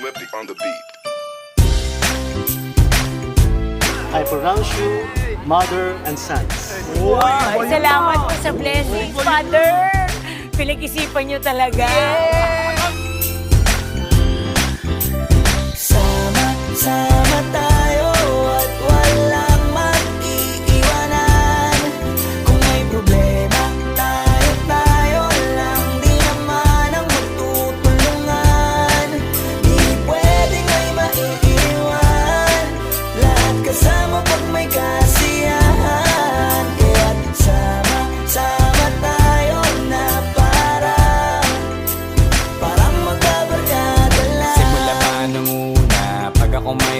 Swifty on the beat. I pronounce you mother and sons. Ay, salamat po sa blessing, Father. Pinag-isipan niyo talaga. Sama-sama tayo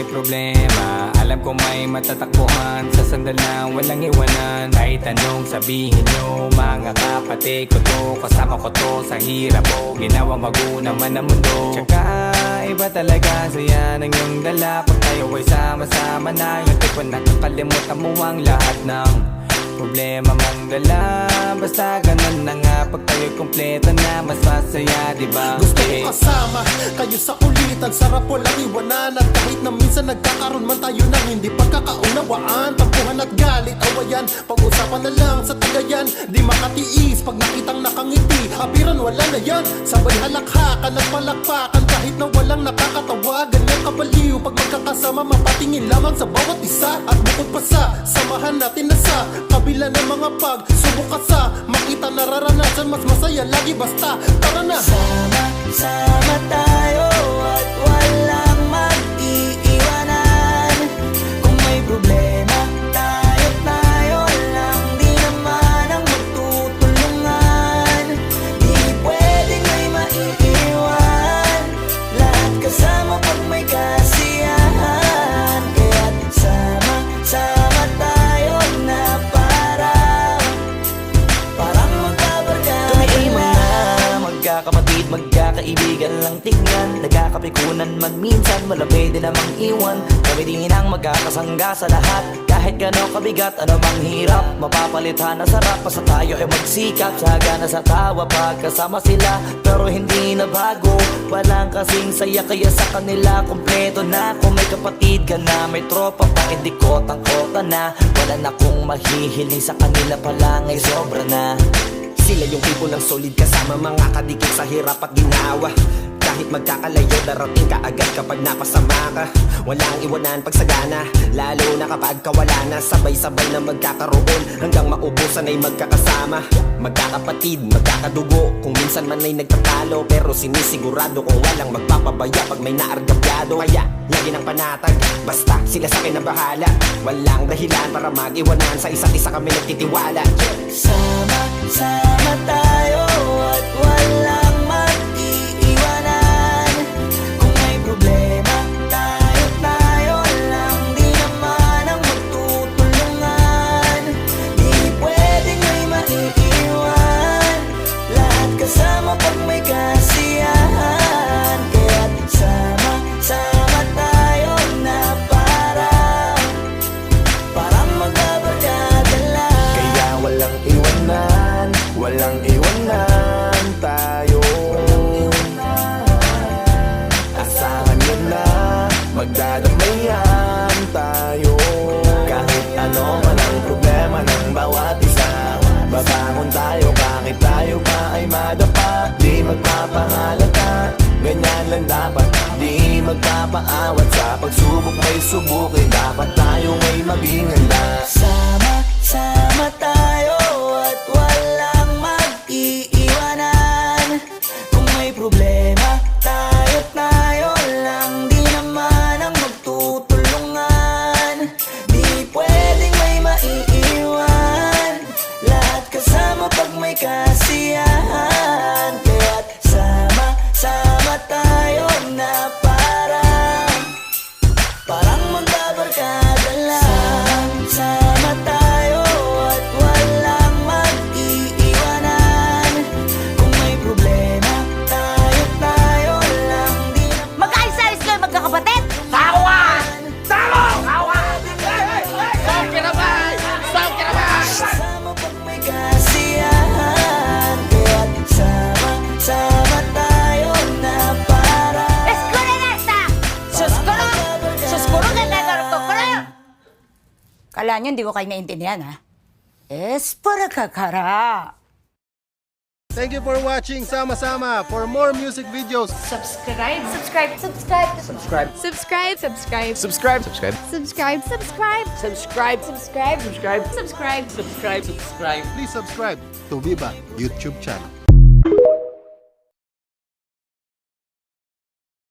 may problema. Alam ko may matatakbuhan. Sa sandal na walang iwanan. Kahit anong sabihin nyo Mga kapatid ko to Kasama ko to sa hirap ko. Ginawa maguna man ang mundo. Tsaka iba talaga Saya ng iyong dala. Pag tayo ay sama-sama na Yung tipo nakakalimutan mo ang lahat ng Problema mang dala Basta ganun na nga Pag tayo'y kompleto na Mas masaya diba? Gusto Eh. ko kasama kayo sa kulitan Sarap walang iwanan At kahit na minsan nagkakaroon man tayo ng hindi pagkakaunawaan. Tampuhan at galit, awayan. Pag-usapan na lang sa tagayan. Di makatiis pag nakitang nakangiti. Apiran wala na yan. Sabay halakhakan at palakpakan magkakasama mapatingin lamang sa bawat isa. At bukod pa sa samahan natin na sa Kabila ng mga pag Subok ka sa makita nararanasan Mas masaya lagi basta. Tara na! Sama-sama magkakaibigan lang tingnan. Nagkakapikunan man minsan, wala pwede namang iwan. Kami din ang magkakasangga sa lahat. Kahit gano'ng kabigat, ano mang hirap Mapapalitan na sarap, basta tayo ay magsikap Saga na sa tawa, pagkasama sila. Pero hindi na bago Walang kasing saya, kaya sa kanila Kompleto na, kung may kapatid ka na May tropa pa, hindi kotang-kota na. Wala na kong mahihiling sa kanila pa lang ay sobra na Sila yung tipo ng solid kasama. Mga kadikit sa hirap at ginawa Kahit magkakalayo darating ka agad kapag napasama ka. Walang iwanan pag sagana Lalo na kapag kawala na. Sabay-sabay na magkakaroon Hanggang maubusan ay magkakasama. Magkakapatid, magkakadugo Kung minsan man ay nagtatalo Pero sinisigurado kung walang magpapabaya Pag may naargabyado. Kaya lagi ng panatag Basta sila sa akin na bahala. Walang dahilan para mag-iwanan Sa isa't isa kami nagtitiwala. Sama-sama tayo Kasama pag may kasiyahan. Kaya't sama-sama tayo na parang Parang magkabarkada lang Kaya walang iwanan, walang iwanan tayo. Asahan nyo na, magdadamayan tayo kahit tayo pa ay madapa Di magpapahalata, ganyan lang dapat Di magpapaawat sa pagsubok may subukin. Dapat tayo may maging handa. Sama-sama tayo nyo hindi ko kayo naintindihan, ha? Es para kakara. Thank you for watching Sama Sama. For more music videos, Subscribe, subscribe, subscribe, subscribe. Subscribe, subscribe, Subscribe. Subscribe. subscribe, subscribe, Subscribe. subscribe, Subscribe. subscribe. Subscribe. Subscribe. please subscribe to Viva YouTube channel.